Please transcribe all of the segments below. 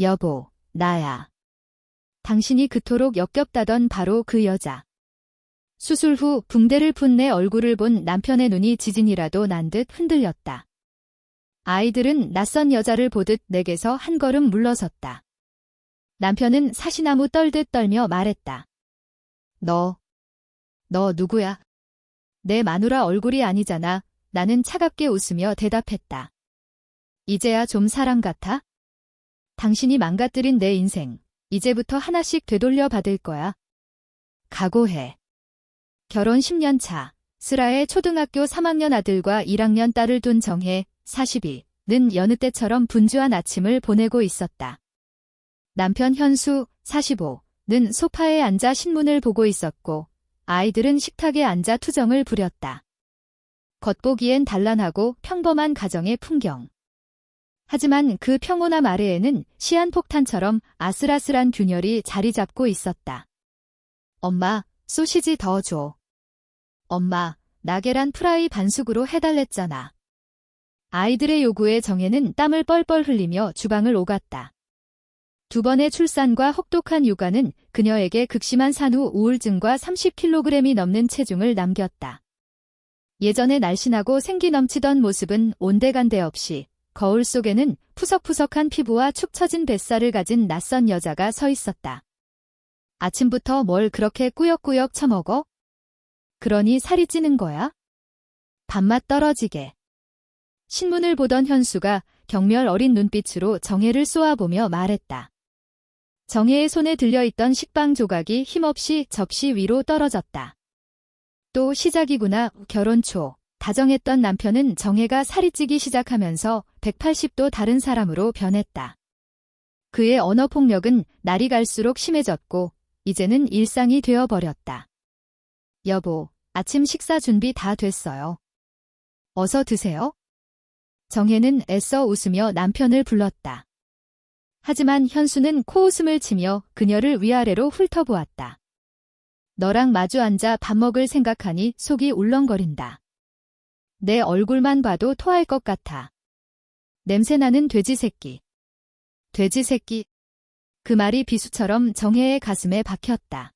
여보, 나야. 당신이 그토록 역겹다던 바로 그 여자. 수술 후 붕대를 푼 내 얼굴을 본 남편의 눈이 지진이라도 난 듯 흔들렸다. 아이들은 낯선 여자를 보듯 내게서 한 걸음 물러섰다. 남편은 사시나무 떨듯 떨며 말했다. 너, 너 누구야? 내 마누라 얼굴이 아니잖아. 나는 차갑게 웃으며 대답했다. 이제야 좀 사람 같아? 당신이 망가뜨린 내 인생, 이제부터 하나씩 되돌려 받을 거야. 각오해. 결혼 10년 차, 슬아의 초등학교 3학년 아들과 1학년 딸을 둔 정혜, 42는 여느 때처럼 분주한 아침을 보내고 있었다. 남편 현수, 45는 소파에 앉아 신문을 보고 있었고, 아이들은 식탁에 앉아 투정을 부렸다. 겉보기엔 단란하고 평범한 가정의 풍경. 하지만 그 평온함 아래에는 시한폭탄처럼 아슬아슬한 균열이 자리 잡고 있었다. 엄마, 소시지 더 줘. 엄마, 나 계란 프라이 반숙으로 해달랬잖아. 아이들의 요구에 정혜는 땀을 뻘뻘 흘리며 주방을 오갔다. 두 번의 출산과 혹독한 육아는 그녀에게 극심한 산후 우울증과 30kg이 넘는 체중을 남겼다. 예전에 날씬하고 생기 넘치던 모습은 온데간데 없이 거울 속에는 푸석푸석한 피부와 축 처진 뱃살을 가진 낯선 여자가 서 있었다. 아침부터 뭘 그렇게 꾸역꾸역 처먹어? 그러니 살이 찌는 거야? 밥맛 떨어지게. 신문을 보던 현수가 경멸 어린 눈빛으로 정혜를 쏘아보며 말했다. 정혜의 손에 들려있던 식빵 조각이 힘없이 접시 위로 떨어졌다. 또 시작이구나 결혼 초. 다정했던 남편은 정혜가 살이 찌기 시작하면서 180도 다른 사람으로 변했다. 그의 언어 폭력은 날이 갈수록 심해졌고 이제는 일상이 되어버렸다. 여보, 아침 식사 준비 다 됐어요. 어서 드세요. 정혜는 애써 웃으며 남편을 불렀다. 하지만 현수는 코웃음을 치며 그녀를 위아래로 훑어보았다. 너랑 마주 앉아 밥 먹을 생각하니 속이 울렁거린다. 내 얼굴만 봐도 토할 것 같아. 냄새나는 돼지 새끼. 돼지 새끼. 그 말이 비수처럼 정혜의 가슴에 박혔다.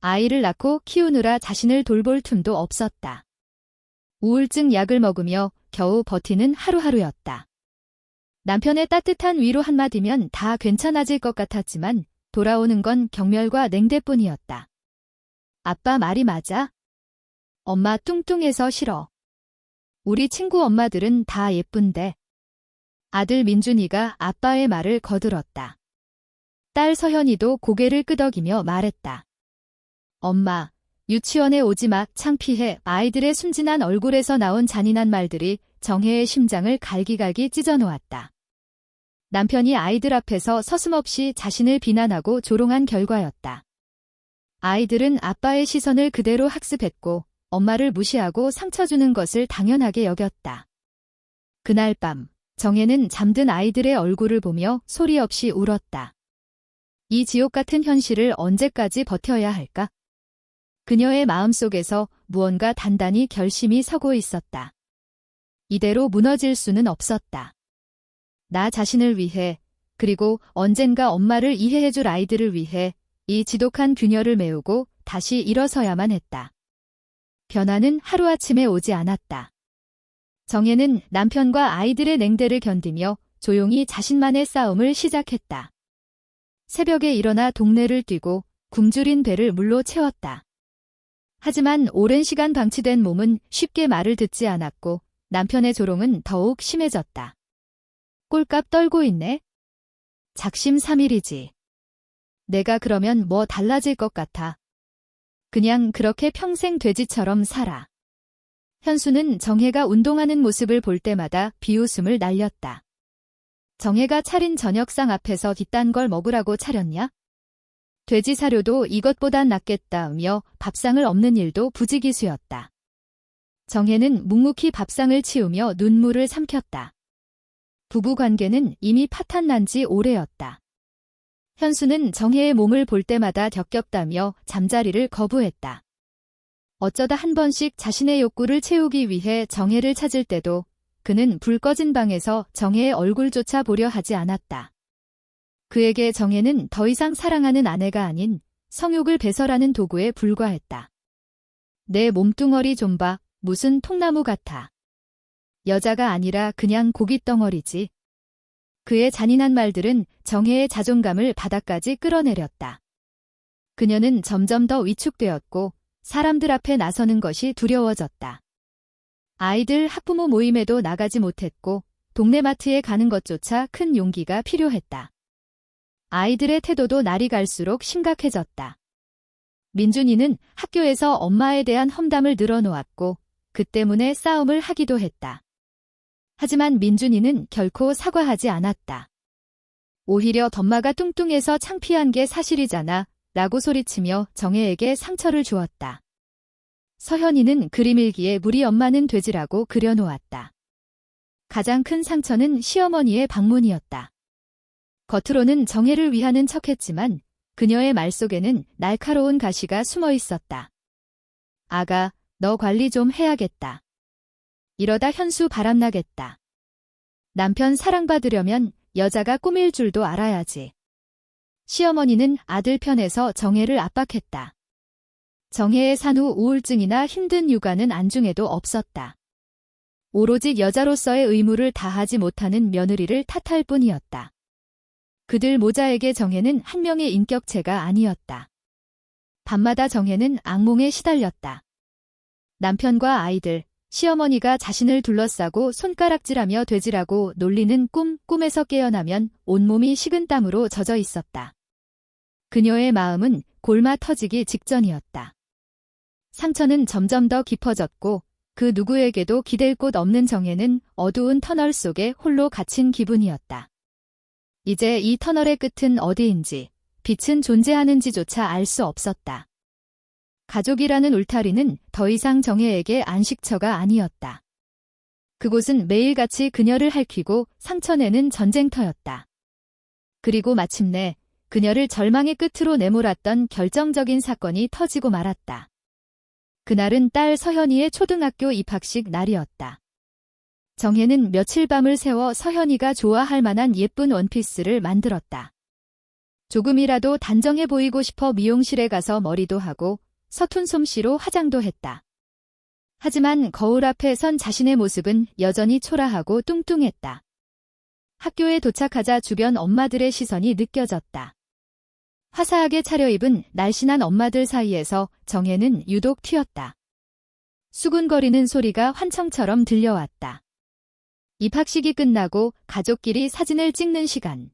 아이를 낳고 키우느라 자신을 돌볼 틈도 없었다. 우울증 약을 먹으며 겨우 버티는 하루하루였다. 남편의 따뜻한 위로 한마디면 다 괜찮아질 것 같았지만 돌아오는 건 경멸과 냉대뿐이었다. 아빠 말이 맞아? 엄마 뚱뚱해서 싫어. 우리 친구 엄마들은 다 예쁜데. 아들 민준이가 아빠의 말을 거들었다. 딸 서현이도 고개를 끄덕이며 말했다. 엄마, 유치원에 오지 마 창피해 아이들의 순진한 얼굴에서 나온 잔인한 말들이 정혜의 심장을 갈기갈기 찢어놓았다. 남편이 아이들 앞에서 서슴없이 자신을 비난하고 조롱한 결과였다. 아이들은 아빠의 시선을 그대로 학습했고 엄마를 무시하고 상처 주는 것을 당연하게 여겼다. 그날 밤, 정혜는 잠든 아이들의 얼굴을 보며 소리 없이 울었다. 이 지옥 같은 현실을 언제까지 버텨야 할까? 그녀의 마음속에서 무언가 단단히 결심이 서고 있었다. 이대로 무너질 수는 없었다. 나 자신을 위해, 그리고 언젠가 엄마를 이해해줄 아이들을 위해 이 지독한 균열을 메우고 다시 일어서야만 했다. 변화는 하루아침에 오지 않았다. 정혜는 남편과 아이들의 냉대를 견디며 조용히 자신만의 싸움을 시작했다. 새벽에 일어나 동네를 뛰고 굶주린 배를 물로 채웠다. 하지만 오랜 시간 방치된 몸은 쉽게 말을 듣지 않았고 남편의 조롱은 더욱 심해졌다. 꼴값 떨고 있네? 작심 삼일이지. 내가 그러면 뭐 달라질 것 같아. 그냥 그렇게 평생 돼지처럼 살아. 현수는 정혜가 운동하는 모습을 볼 때마다 비웃음을 날렸다. 정혜가 차린 저녁상 앞에서 뒷단 걸 먹으라고 차렸냐? 돼지 사료도 이것보단 낫겠다며 밥상을 없는 일도 부지기수였다. 정혜는 묵묵히 밥상을 치우며 눈물을 삼켰다. 부부 관계는 이미 파탄난 지 오래였다. 현수는 정혜의 몸을 볼 때마다 격겹다며 잠자리를 거부했다. 어쩌다 한 번씩 자신의 욕구를 채우기 위해 정혜를 찾을 때도 그는 불 꺼진 방에서 정혜의 얼굴조차 보려 하지 않았다. 그에게 정혜는 더 이상 사랑하는 아내가 아닌 성욕을 배설하는 도구에 불과했다. 내 몸뚱어리 좀 봐, 무슨 통나무 같아. 여자가 아니라 그냥 고깃덩어리지. 그의 잔인한 말들은 정혜의 자존감을 바닥까지 끌어내렸다. 그녀는 점점 더 위축되었고 사람들 앞에 나서는 것이 두려워졌다. 아이들 학부모 모임에도 나가지 못했고 동네 마트에 가는 것조차 큰 용기가 필요했다. 아이들의 태도도 날이 갈수록 심각해졌다. 민준이는 학교에서 엄마에 대한 험담을 늘어놓았고 그 때문에 싸움을 하기도 했다. 하지만 민준이는 결코 사과하지 않았다. 오히려 덤마가 뚱뚱해서 창피한 게 사실이잖아 라고 소리치며 정혜에게 상처를 주었다. 서현이는 그림 일기에 우리 엄마는 돼지라고 그려놓았다. 가장 큰 상처는 시어머니의 방문이었다. 겉으로는 정혜를 위하는 척했지만 그녀의 말 속에는 날카로운 가시가 숨어 있었다. 아가, 너 관리 좀 해야겠다. 이러다 현수 바람나겠다. 남편 사랑받으려면 여자가 꾸밀 줄도 알아야지. 시어머니는 아들 편에서 정혜를 압박했다. 정혜의 산후 우울증이나 힘든 육아는 안중에도 없었다. 오로지 여자로서의 의무를 다하지 못하는 며느리를 탓할 뿐이었다. 그들 모자에게 정혜는 한 명의 인격체가 아니었다. 밤마다 정혜는 악몽에 시달렸다. 남편과 아이들, 시어머니가 자신을 둘러싸고 손가락질하며 돼지라고 놀리는 꿈, 꿈에서 깨어나면 온몸이 식은땀으로 젖어 있었다. 그녀의 마음은 골마 터지기 직전이었다. 상처는 점점 더 깊어졌고 그 누구에게도 기댈 곳 없는 정혜는 어두운 터널 속에 홀로 갇힌 기분이었다. 이제 이 터널의 끝은 어디인지, 빛은 존재하는지조차 알 수 없었다. 가족이라는 울타리는 더 이상 정혜에게 안식처가 아니었다. 그곳은 매일같이 그녀를 핥히고 상처내는 전쟁터였다. 그리고 마침내 그녀를 절망의 끝으로 내몰았던 결정적인 사건이 터지고 말았다. 그날은 딸 서현이의 초등학교 입학식 날이었다. 정혜는 며칠 밤을 새워 서현이가 좋아할 만한 예쁜 원피스를 만들었다. 조금이라도 단정해 보이고 싶어 미용실에 가서 머리도 하고 서툰 솜씨로 화장도 했다. 하지만 거울 앞에 선 자신의 모습은 여전히 초라하고 뚱뚱했다. 학교에 도착하자 주변 엄마들의 시선이 느껴졌다. 화사하게 차려입은 날씬한 엄마들 사이에서 정혜는 유독 튀었다. 수군거리는 소리가 환청처럼 들려왔다. 입학식이 끝나고 가족끼리 사진을 찍는 시간.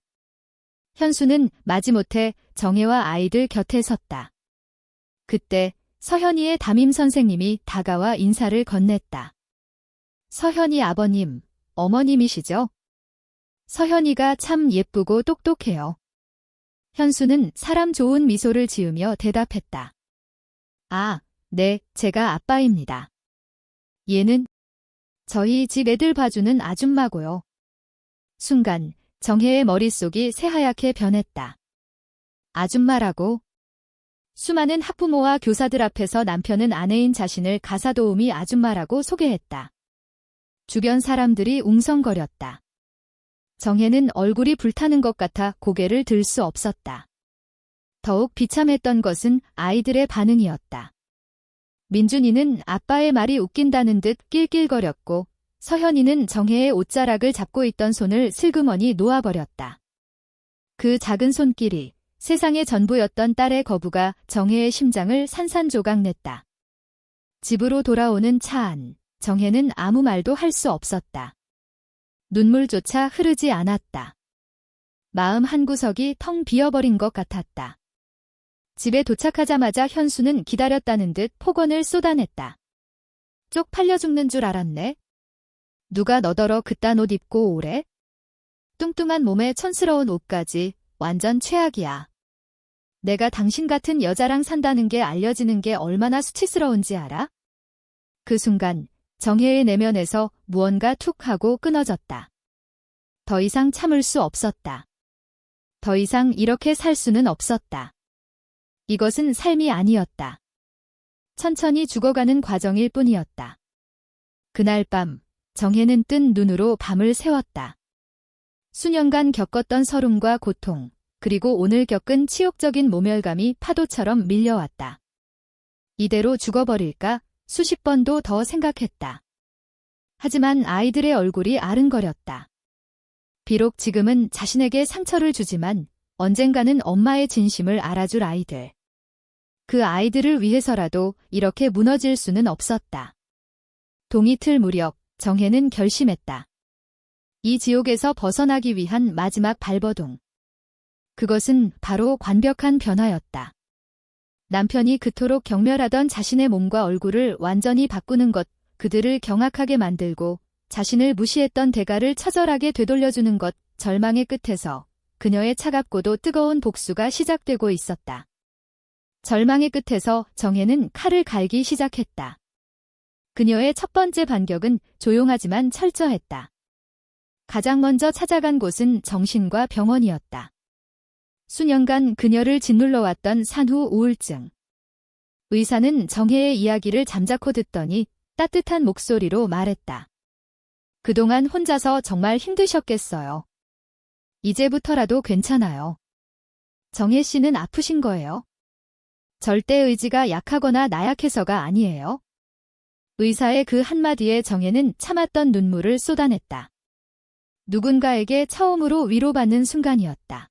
현수는 마지못해 정혜와 아이들 곁에 섰다. 그때 서현이의 담임 선생님이 다가와 인사를 건넸다. 서현이 아버님, 어머님이시죠? 서현이가 참 예쁘고 똑똑해요. 현수는 사람 좋은 미소를 지으며 대답했다. 아, 네, 제가 아빠입니다. 얘는 저희 집 애들 봐주는 아줌마고요. 순간 정혜의 머릿속이 새하얗게 변했다. 아줌마라고? 수많은 학부모와 교사들 앞에서 남편은 아내인 자신을 가사도우미 아줌마라고 소개했다. 주변 사람들이 웅성거렸다. 정혜는 얼굴이 불타는 것 같아 고개를 들 수 없었다. 더욱 비참했던 것은 아이들의 반응이었다. 민준이는 아빠의 말이 웃긴다는 듯 낄낄거렸고 서현이는 정혜의 옷자락을 잡고 있던 손을 슬그머니 놓아버렸다. 그 작은 손길이 세상의 전부였던 딸의 거부가 정혜의 심장을 산산조각냈다. 집으로 돌아오는 차 안, 정혜는 아무 말도 할 수 없었다. 눈물조차 흐르지 않았다. 마음 한구석이 텅 비어버린 것 같았다. 집에 도착하자마자 현수는 기다렸다는 듯 폭언을 쏟아냈다. 쪽 팔려 죽는 줄 알았네. 누가 너더러 그딴 옷 입고 오래? 뚱뚱한 몸에 촌스러운 옷까지 완전 최악이야. 내가 당신 같은 여자랑 산다는 게 알려지는 게 얼마나 수치스러운지 알아? 그 순간 정혜의 내면에서 무언가 툭 하고 끊어졌다. 더 이상 참을 수 없었다. 더 이상 이렇게 살 수는 없었다. 이것은 삶이 아니었다. 천천히 죽어가는 과정일 뿐이었다. 그날 밤, 정혜는 뜬 눈으로 밤을 새웠다. 수년간 겪었던 서름과 고통, 그리고 오늘 겪은 치욕적인 모멸감이 파도처럼 밀려왔다. 이대로 죽어버릴까 수십 번도 더 생각했다. 하지만 아이들의 얼굴이 아른거렸다. 비록 지금은 자신에게 상처를 주지만 언젠가는 엄마의 진심을 알아줄 아이들. 그 아이들을 위해서라도 이렇게 무너질 수는 없었다. 동이틀 무렵 정혜는 결심했다. 이 지옥에서 벗어나기 위한 마지막 발버둥. 그것은 바로 완벽한 변화였다. 남편이 그토록 경멸하던 자신의 몸과 얼굴을 완전히 바꾸는 것, 그들을 경악하게 만들고 자신을 무시했던 대가를 처절하게 되돌려주는 것, 절망의 끝에서 그녀의 차갑고도 뜨거운 복수가 시작되고 있었다. 절망의 끝에서 정혜는 칼을 갈기 시작했다. 그녀의 첫 번째 반격은 조용하지만 철저했다. 가장 먼저 찾아간 곳은 정신과 병원이었다. 수년간 그녀를 짓눌러왔던 산후 우울증. 의사는 정혜의 이야기를 잠자코 듣더니 따뜻한 목소리로 말했다. 그동안 혼자서 정말 힘드셨겠어요. 이제부터라도 괜찮아요. 정혜 씨는 아프신 거예요. 절대 의지가 약하거나 나약해서가 아니에요. 의사의 그 한마디에 정혜는 참았던 눈물을 쏟아냈다. 누군가에게 처음으로 위로받는 순간이었다.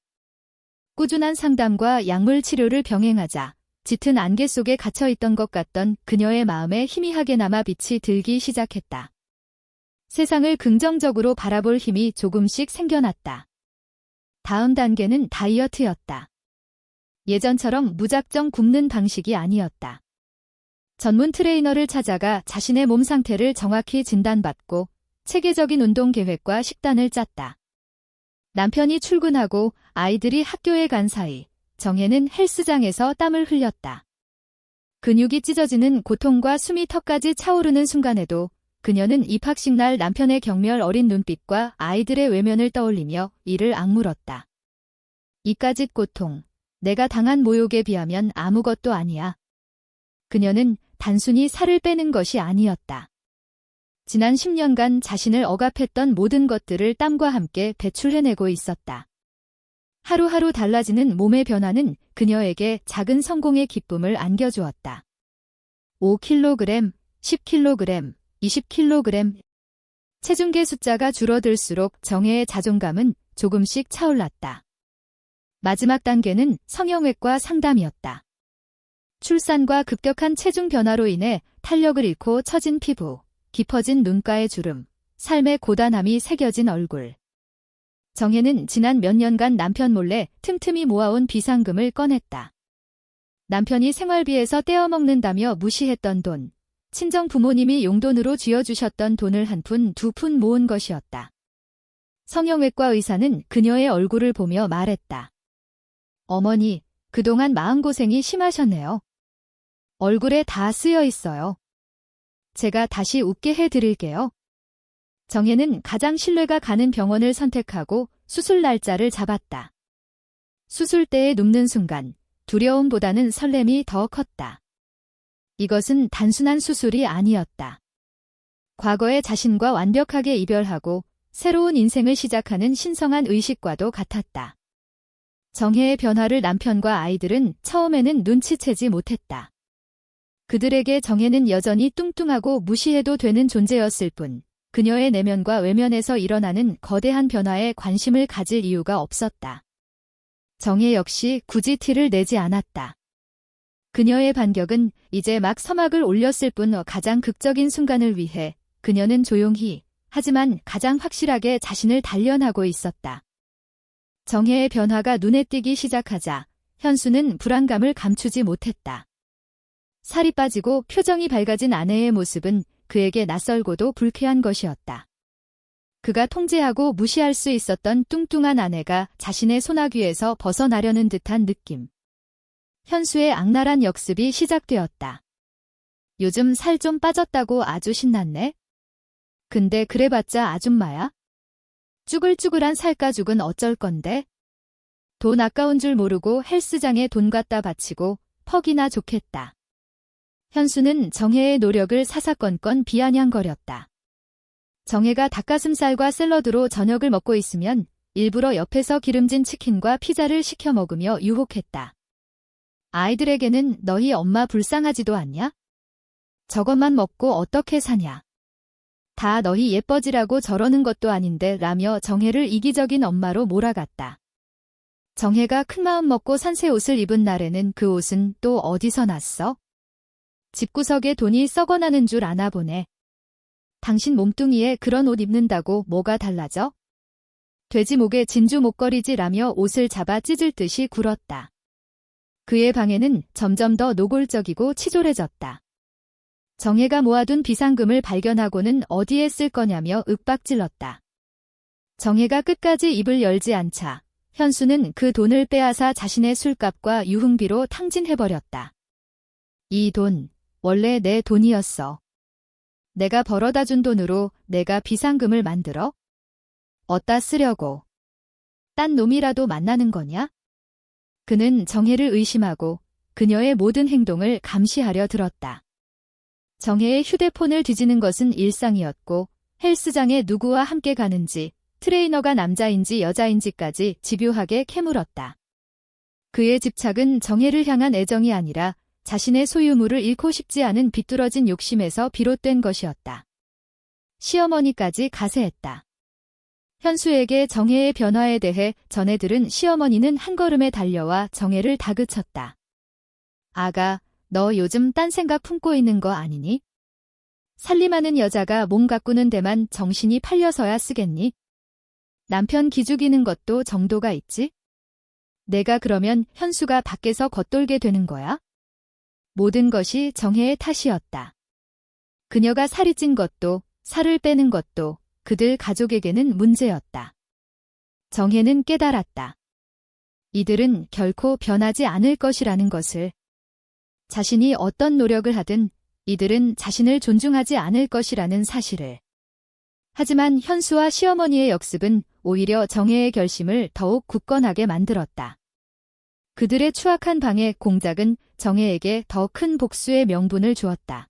꾸준한 상담과 약물 치료를 병행하자 짙은 안개 속에 갇혀있던 것 같던 그녀의 마음에 희미하게 남아 빛이 들기 시작했다. 세상을 긍정적으로 바라볼 힘이 조금씩 생겨났다. 다음 단계는 다이어트였다. 예전처럼 무작정 굶는 방식이 아니었다. 전문 트레이너를 찾아가 자신의 몸 상태를 정확히 진단받고 체계적인 운동 계획과 식단을 짰다. 남편이 출근하고 아이들이 학교에 간 사이 정혜는 헬스장에서 땀을 흘렸다. 근육이 찢어지는 고통과 숨이 턱까지 차오르는 순간에도 그녀는 입학식 날 남편의 경멸 어린 눈빛과 아이들의 외면을 떠올리며 이를 악물었다. 이까짓 고통, 내가 당한 모욕에 비하면 아무것도 아니야. 그녀는 단순히 살을 빼는 것이 아니었다. 지난 10년간 자신을 억압했던 모든 것들을 땀과 함께 배출해내고 있었다. 하루하루 달라지는 몸의 변화는 그녀에게 작은 성공의 기쁨을 안겨주었다. 5kg, 10kg, 20kg. 체중계 숫자가 줄어들수록 정혜의 자존감은 조금씩 차올랐다. 마지막 단계는 성형외과 상담이었다. 출산과 급격한 체중 변화로 인해 탄력을 잃고 처진 피부, 깊어진 눈가의 주름, 삶의 고단함이 새겨진 얼굴. 정혜는 지난 몇 년간 남편 몰래 틈틈이 모아온 비상금을 꺼냈다. 남편이 생활비에서 떼어먹는다며 무시했던 돈, 친정 부모님이 용돈으로 쥐어주셨던 돈을 한 푼, 두 푼 모은 것이었다. 성형외과 의사는 그녀의 얼굴을 보며 말했다. 어머니, 그동안 마음고생이 심하셨네요. 얼굴에 다 쓰여 있어요. 제가 다시 웃게 해드릴게요. 정혜는 가장 신뢰가 가는 병원을 선택하고 수술 날짜를 잡았다. 수술 때에 눕는 순간 두려움보다는 설렘이 더 컸다. 이것은 단순한 수술이 아니었다. 과거의 자신과 완벽하게 이별하고 새로운 인생을 시작하는 신성한 의식과도 같았다. 정혜의 변화를 남편과 아이들은 처음에는 눈치채지 못했다. 그들에게 정혜는 여전히 뚱뚱하고 무시해도 되는 존재였을 뿐, 그녀의 내면과 외면에서 일어나는 거대한 변화에 관심을 가질 이유가 없었다. 정혜 역시 굳이 티를 내지 않았다. 그녀의 반격은 이제 막 서막을 올렸을 뿐 가장 극적인 순간을 위해 그녀는 조용히 하지만 가장 확실하게 자신을 단련하고 있었다. 정혜의 변화가 눈에 띄기 시작하자 현수는 불안감을 감추지 못했다. 살이 빠지고 표정이 밝아진 아내의 모습은 그에게 낯설고도 불쾌한 것이었다. 그가 통제하고 무시할 수 있었던 뚱뚱한 아내가 자신의 소나귀에서 벗어나려는 듯한 느낌. 현수의 악랄한 역습이 시작되었다. 요즘 살 좀 빠졌다고 아주 신났네? 근데 그래봤자 아줌마야? 쭈글쭈글한 살가죽은 어쩔 건데? 돈 아까운 줄 모르고 헬스장에 돈 갖다 바치고 퍽이나 좋겠다. 현수는 정혜의 노력을 사사건건 비아냥거렸다. 정혜가 닭가슴살과 샐러드로 저녁을 먹고 있으면 일부러 옆에서 기름진 치킨과 피자를 시켜 먹으며 유혹했다. 아이들에게는 너희 엄마 불쌍하지도 않냐? 저것만 먹고 어떻게 사냐? 다 너희 예뻐지라고 저러는 것도 아닌데 라며 정혜를 이기적인 엄마로 몰아갔다. 정혜가 큰 마음 먹고 산새 옷을 입은 날에는 그 옷은 또 어디서 났어? 집구석에 돈이 썩어나는 줄 아나 보네. 당신 몸뚱이에 그런 옷 입는다고 뭐가 달라져? 돼지 목에 진주 목걸이지라며 옷을 잡아 찢을 듯이 굴었다. 그의 방에는 점점 더 노골적이고 치졸해졌다. 정혜가 모아둔 비상금을 발견하고는 어디에 쓸 거냐며 윽박질렀다. 정혜가 끝까지 입을 열지 않자 현수는 그 돈을 빼앗아 자신의 술값과 유흥비로 탕진해버렸다. 이 돈, 원래 내 돈이었어. 내가 벌어다 준 돈으로 내가 비상금을 만들어? 어디다 쓰려고. 딴 놈이라도 만나는 거냐? 그는 정혜를 의심하고 그녀의 모든 행동을 감시하려 들었다. 정혜의 휴대폰을 뒤지는 것은 일상이었고 헬스장에 누구와 함께 가는지 트레이너가 남자인지 여자인지까지 집요하게 캐물었다. 그의 집착은 정혜를 향한 애정이 아니라 자신의 소유물을 잃고 싶지 않은 비뚤어진 욕심에서 비롯된 것이었다. 시어머니까지 가세했다. 현수에게 정혜의 변화에 대해 전해들은 시어머니는 한 걸음에 달려와 정혜를 다그쳤다. 아가, 너 요즘 딴 생각 품고 있는 거 아니니? 살림하는 여자가 몸 가꾸는 데만 정신이 팔려서야 쓰겠니? 남편 기죽이는 것도 정도가 있지? 내가 그러면 현수가 밖에서 겉돌게 되는 거야? 모든 것이 정혜의 탓이었다. 그녀가 살이 찐 것도, 살을 빼는 것도 그들 가족에게는 문제였다. 정혜는 깨달았다. 이들은 결코 변하지 않을 것이라는 것을. 자신이 어떤 노력을 하든 이들은 자신을 존중하지 않을 것이라는 사실을. 하지만 현수와 시어머니의 역습은 오히려 정혜의 결심을 더욱 굳건하게 만들었다. 그들의 추악한 방해 공작은 정혜에게 더 큰 복수의 명분을 주었다.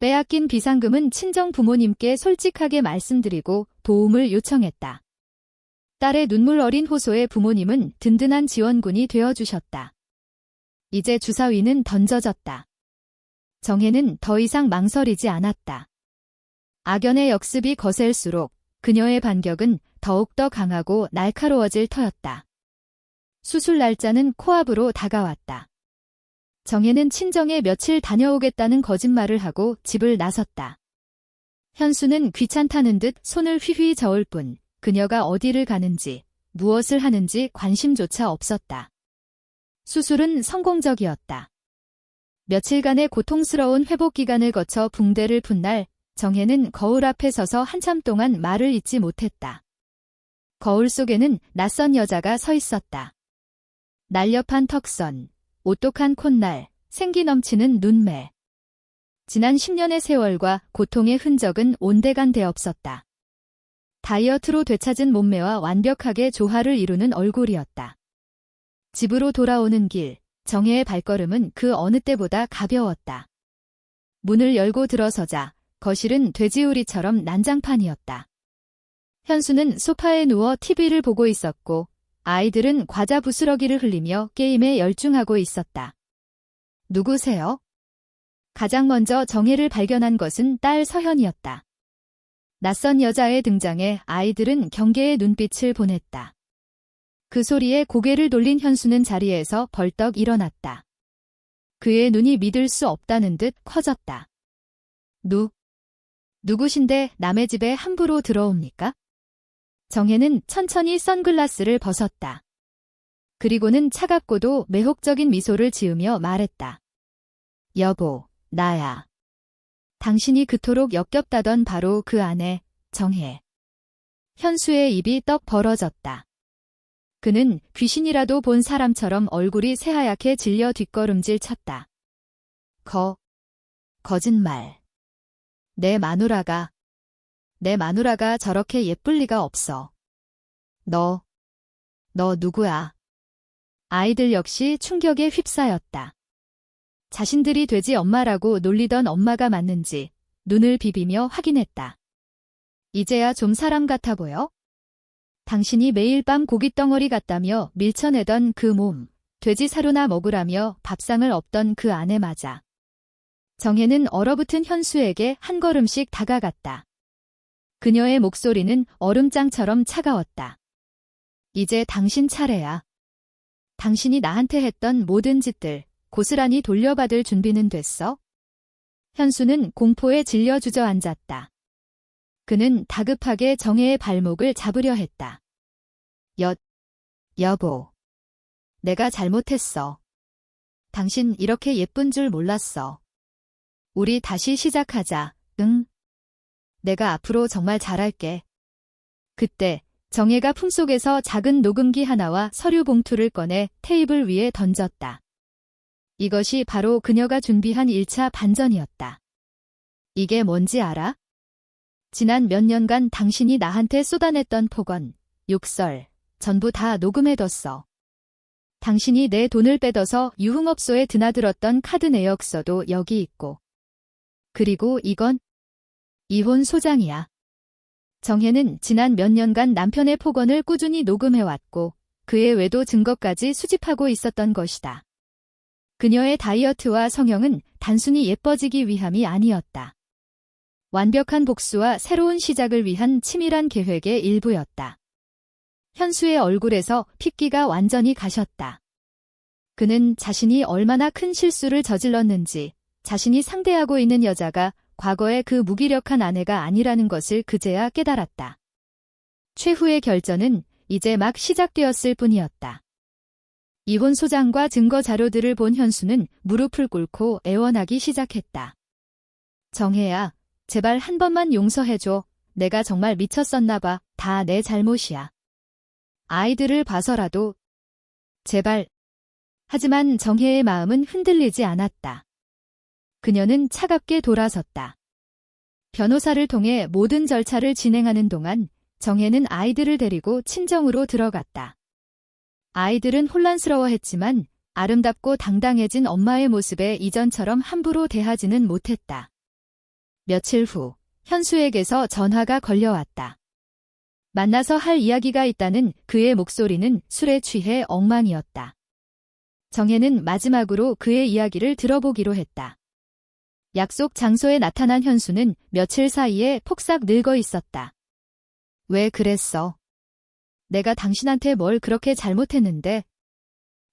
빼앗긴 비상금은 친정 부모님께 솔직하게 말씀드리고 도움을 요청했다. 딸의 눈물 어린 호소에 부모님은 든든한 지원군이 되어주셨다. 이제 주사위는 던져졌다. 정혜는 더 이상 망설이지 않았다. 악연의 역습이 거셀수록 그녀의 반격은 더욱더 강하고 날카로워질 터였다. 수술 날짜는 코앞으로 다가왔다. 정혜는 친정에 며칠 다녀오겠다는 거짓말을 하고 집을 나섰다. 현수는 귀찮다는 듯 손을 휘휘 저을 뿐 그녀가 어디를 가는지 무엇을 하는지 관심조차 없었다. 수술은 성공적이었다. 며칠간의 고통스러운 회복 기간을 거쳐 붕대를 푼 날 정혜는 거울 앞에 서서 한참 동안 말을 잇지 못했다. 거울 속에는 낯선 여자가 서 있었다. 날렵한 턱선, 오똑한 콧날, 생기 넘치는 눈매. 지난 10년의 세월과 고통의 흔적은 온데간데 없었다. 다이어트로 되찾은 몸매와 완벽하게 조화를 이루는 얼굴이었다. 집으로 돌아오는 길, 정혜의 발걸음은 그 어느 때보다 가벼웠다. 문을 열고 들어서자 거실은 돼지우리처럼 난장판이었다. 현수는 소파에 누워 TV를 보고 있었고 아이들은 과자 부스러기를 흘리며 게임에 열중하고 있었다. 누구세요? 가장 먼저 정혜를 발견한 것은 딸 서현이었다. 낯선 여자의 등장에 아이들은 경계의 눈빛을 보냈다. 그 소리에 고개를 돌린 현수는 자리에서 벌떡 일어났다. 그의 눈이 믿을 수 없다는 듯 커졌다. 누, 누구신데 남의 집에 함부로 들어옵니까? 정혜는 천천히 선글라스를 벗었다. 그리고는 차갑고도 매혹적인 미소를 지으며 말했다. 여보, 나야. 당신이 그토록 역겹다던 바로 그 아내, 정혜. 현수의 입이 떡 벌어졌다. 그는 귀신이라도 본 사람처럼 얼굴이 새하얗게 질려 뒷걸음질 쳤다. 거, 거짓말. 내 마누라가, 내 마누라가 저렇게 예쁠 리가 없어. 너, 너 누구야? 아이들 역시 충격에 휩싸였다. 자신들이 돼지 엄마라고 놀리던 엄마가 맞는지 눈을 비비며 확인했다. 이제야 좀 사람 같아 보여? 당신이 매일 밤 고깃덩어리 같다며 밀쳐내던 그 몸, 돼지 사료나 먹으라며 밥상을 엎던 그 아내 맞아. 정혜는 얼어붙은 현수에게 한 걸음씩 다가갔다. 그녀의 목소리는 얼음장처럼 차가웠다. 이제 당신 차례야. 당신이 나한테 했던 모든 짓들 고스란히 돌려받을 준비는 됐어? 현수는 공포에 질려 주저앉았다. 그는 다급하게 정혜의 발목을 잡으려 했다. 여, 여보. 내가 잘못했어. 당신 이렇게 예쁜 줄 몰랐어. 우리 다시 시작하자, 응? 내가 앞으로 정말 잘할게. 그때 정혜가 품속에서 작은 녹음기 하나와 서류 봉투를 꺼내 테이블 위에 던졌다. 이것이 바로 그녀가 준비한 1차 반전이었다. 이게 뭔지 알아? 지난 몇 년간 당신이 나한테 쏟아냈던 폭언, 욕설, 전부 다 녹음해뒀어. 당신이 내 돈을 빼둬서 유흥업소에 드나들었던 카드 내역서도 여기 있고. 그리고 이건 이혼 소장이야. 정혜는 지난 몇 년간 남편의 폭언을 꾸준히 녹음해왔고 그의 외도 증거까지 수집하고 있었던 것이다. 그녀의 다이어트와 성형은 단순히 예뻐지기 위함이 아니었다. 완벽한 복수와 새로운 시작을 위한 치밀한 계획의 일부였다. 현수의 얼굴에서 핏기가 완전히 가셨다. 그는 자신이 얼마나 큰 실수를 저질렀는지, 자신이 상대하고 있는 여자가 과거의 그 무기력한 아내가 아니라는 것을 그제야 깨달았다. 최후의 결전은 이제 막 시작되었을 뿐이었다. 이혼 소장과 증거 자료들을 본 현수는 무릎을 꿇고 애원하기 시작했다. 정혜야, 제발 한 번만 용서해줘. 내가 정말 미쳤었나 봐. 다 내 잘못이야. 아이들을 봐서라도 제발. 하지만 정혜의 마음은 흔들리지 않았다. 그녀는 차갑게 돌아섰다. 변호사를 통해 모든 절차를 진행하는 동안 정혜는 아이들을 데리고 친정으로 들어갔다. 아이들은 혼란스러워했지만 아름답고 당당해진 엄마의 모습에 이전처럼 함부로 대하지는 못했다. 며칠 후 현수에게서 전화가 걸려왔다. 만나서 할 이야기가 있다는 그의 목소리는 술에 취해 엉망이었다. 정혜는 마지막으로 그의 이야기를 들어보기로 했다. 약속 장소에 나타난 현수는 며칠 사이에 폭삭 늙어 있었다. 왜 그랬어? 내가 당신한테 뭘 그렇게 잘못했는데?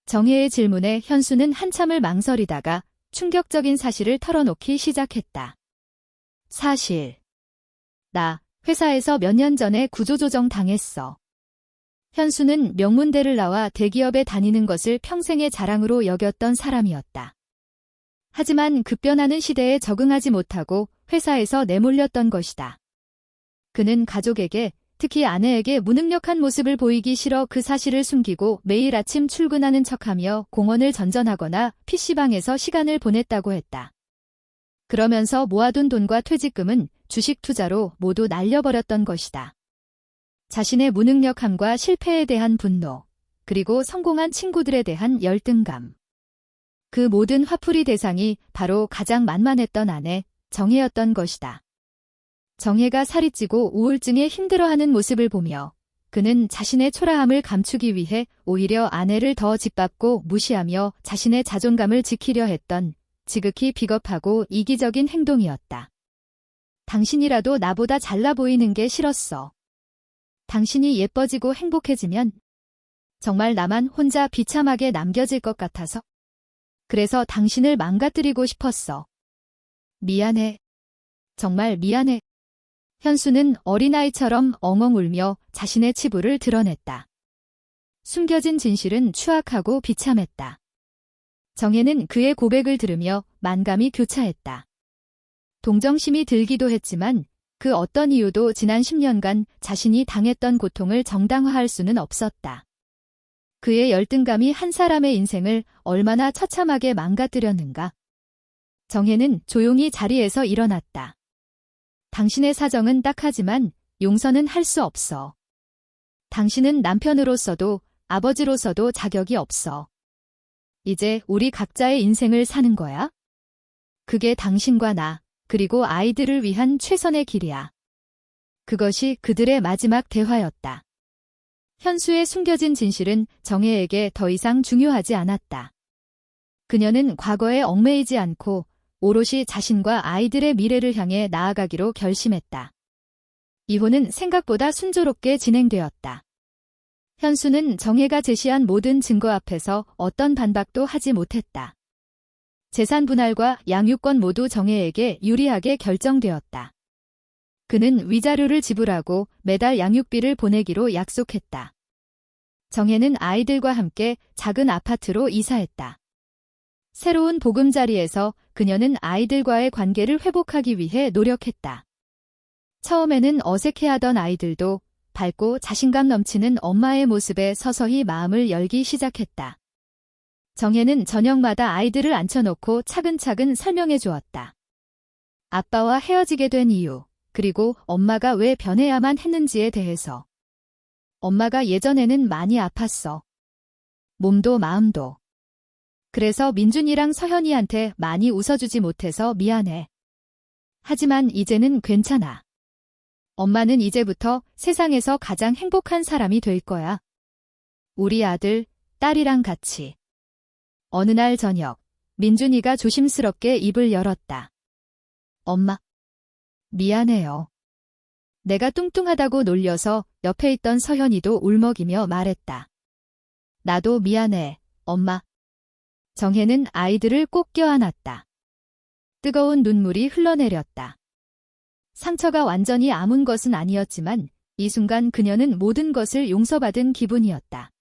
정혜의 질문에 현수는 한참을 망설이다가 충격적인 사실을 털어놓기 시작했다. 사실. 나 회사에서 몇 년 전에 구조조정 당했어. 현수는 명문대를 나와 대기업에 다니는 것을 평생의 자랑으로 여겼던 사람이었다. 하지만 급변하는 시대에 적응하지 못하고 회사에서 내몰렸던 것이다. 그는 가족에게 특히 아내에게 무능력한 모습을 보이기 싫어 그 사실을 숨기고 매일 아침 출근하는 척하며 공원을 전전하거나 PC방에서 시간을 보냈다고 했다. 그러면서 모아둔 돈과 퇴직금은 주식 투자로 모두 날려버렸던 것이다. 자신의 무능력함과 실패에 대한 분노, 그리고 성공한 친구들에 대한 열등감. 그 모든 화풀이 대상이 바로 가장 만만했던 아내, 정혜였던 것이다. 정혜가 살이 찌고 우울증에 힘들어하는 모습을 보며 그는 자신의 초라함을 감추기 위해 오히려 아내를 더 짓밟고 무시하며 자신의 자존감을 지키려 했던 지극히 비겁하고 이기적인 행동이었다. 당신이라도 나보다 잘나 보이는 게 싫었어. 당신이 예뻐지고 행복해지면 정말 나만 혼자 비참하게 남겨질 것 같아서 그래서 당신을 망가뜨리고 싶었어. 미안해. 정말 미안해. 현수는 어린아이처럼 엉엉 울며 자신의 치부를 드러냈다. 숨겨진 진실은 추악하고 비참했다. 정혜는 그의 고백을 들으며 만감이 교차했다. 동정심이 들기도 했지만 그 어떤 이유도 지난 10년간 자신이 당했던 고통을 정당화할 수는 없었다. 그의 열등감이 한 사람의 인생을 얼마나 처참하게 망가뜨렸는가. 정혜는 조용히 자리에서 일어났다. 당신의 사정은 딱하지만 용서는 할 수 없어. 당신은 남편으로서도 아버지로서도 자격이 없어. 이제 우리 각자의 인생을 사는 거야? 그게 당신과 나, 그리고 아이들을 위한 최선의 길이야. 그것이 그들의 마지막 대화였다. 현수의 숨겨진 진실은 정혜에게 더 이상 중요하지 않았다. 그녀는 과거에 얽매이지 않고 오롯이 자신과 아이들의 미래를 향해 나아가기로 결심했다. 이혼은 생각보다 순조롭게 진행되었다. 현수는 정혜가 제시한 모든 증거 앞에서 어떤 반박도 하지 못했다. 재산 분할과 양육권 모두 정혜에게 유리하게 결정되었다. 그는 위자료를 지불하고 매달 양육비를 보내기로 약속했다. 정혜는 아이들과 함께 작은 아파트로 이사했다. 새로운 보금자리에서 그녀는 아이들과의 관계를 회복하기 위해 노력했다. 처음에는 어색해하던 아이들도 밝고 자신감 넘치는 엄마의 모습에 서서히 마음을 열기 시작했다. 정혜는 저녁마다 아이들을 앉혀놓고 차근차근 설명해 주었다. 아빠와 헤어지게 된 이유, 그리고 엄마가 왜 변해야만 했는지에 대해서. 엄마가 예전에는 많이 아팠어. 몸도 마음도. 그래서 민준이랑 서현이한테 많이 웃어주지 못해서 미안해. 하지만 이제는 괜찮아. 엄마는 이제부터 세상에서 가장 행복한 사람이 될 거야. 우리 아들, 딸이랑 같이. 어느 날 저녁, 민준이가 조심스럽게 입을 열었다. 엄마. 미안해요. 내가 뚱뚱하다고 놀려서 옆에 있던 서현이도 울먹이며 말했다. 나도 미안해, 엄마. 정혜는 아이들을 꼭 껴안았다. 뜨거운 눈물이 흘러내렸다. 상처가 완전히 아문 것은 아니었지만 이 순간 그녀는 모든 것을 용서받은 기분이었다.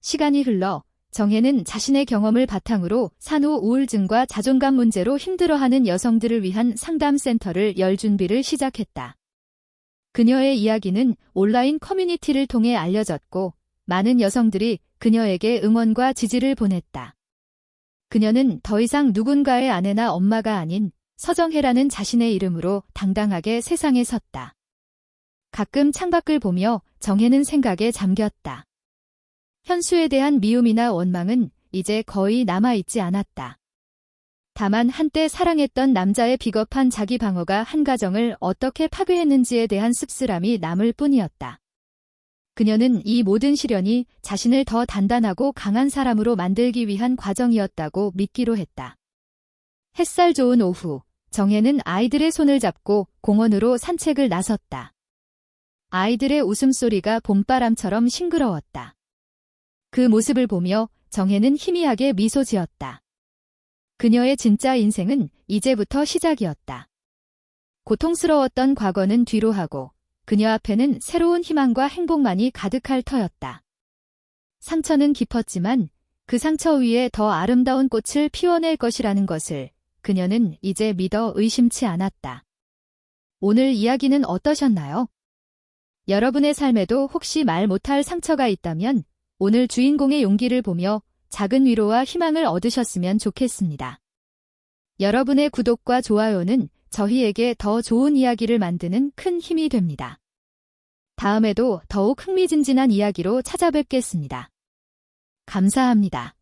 시간이 흘러 정혜는 자신의 경험을 바탕으로 산후 우울증과 자존감 문제로 힘들어하는 여성들을 위한 상담센터를 열 준비를 시작했다. 그녀의 이야기는 온라인 커뮤니티를 통해 알려졌고 많은 여성들이 그녀에게 응원과 지지를 보냈다. 그녀는 더 이상 누군가의 아내나 엄마가 아닌 서정혜라는 자신의 이름으로 당당하게 세상에 섰다. 가끔 창밖을 보며 정혜는 생각에 잠겼다. 현수에 대한 미움이나 원망은 이제 거의 남아있지 않았다. 다만 한때 사랑했던 남자의 비겁한 자기 방어가 한 가정을 어떻게 파괴했는지에 대한 씁쓸함이 남을 뿐이었다. 그녀는 이 모든 시련이 자신을 더 단단하고 강한 사람으로 만들기 위한 과정이었다고 믿기로 했다. 햇살 좋은 오후, 정혜는 아이들의 손을 잡고 공원으로 산책을 나섰다. 아이들의 웃음소리가 봄바람처럼 싱그러웠다. 그 모습을 보며 정혜는 희미하게 미소 지었다. 그녀의 진짜 인생은 이제부터 시작이었다. 고통스러웠던 과거는 뒤로 하고 그녀 앞에는 새로운 희망과 행복만이 가득할 터였다. 상처는 깊었지만 그 상처 위에 더 아름다운 꽃을 피워낼 것이라는 것을 그녀는 이제 믿어 의심치 않았다. 오늘 이야기는 어떠셨나요? 여러분의 삶에도 혹시 말 못할 상처가 있다면 오늘 주인공의 용기를 보며 작은 위로와 희망을 얻으셨으면 좋겠습니다. 여러분의 구독과 좋아요는 저희에게 더 좋은 이야기를 만드는 큰 힘이 됩니다. 다음에도 더욱 흥미진진한 이야기로 찾아뵙겠습니다. 감사합니다.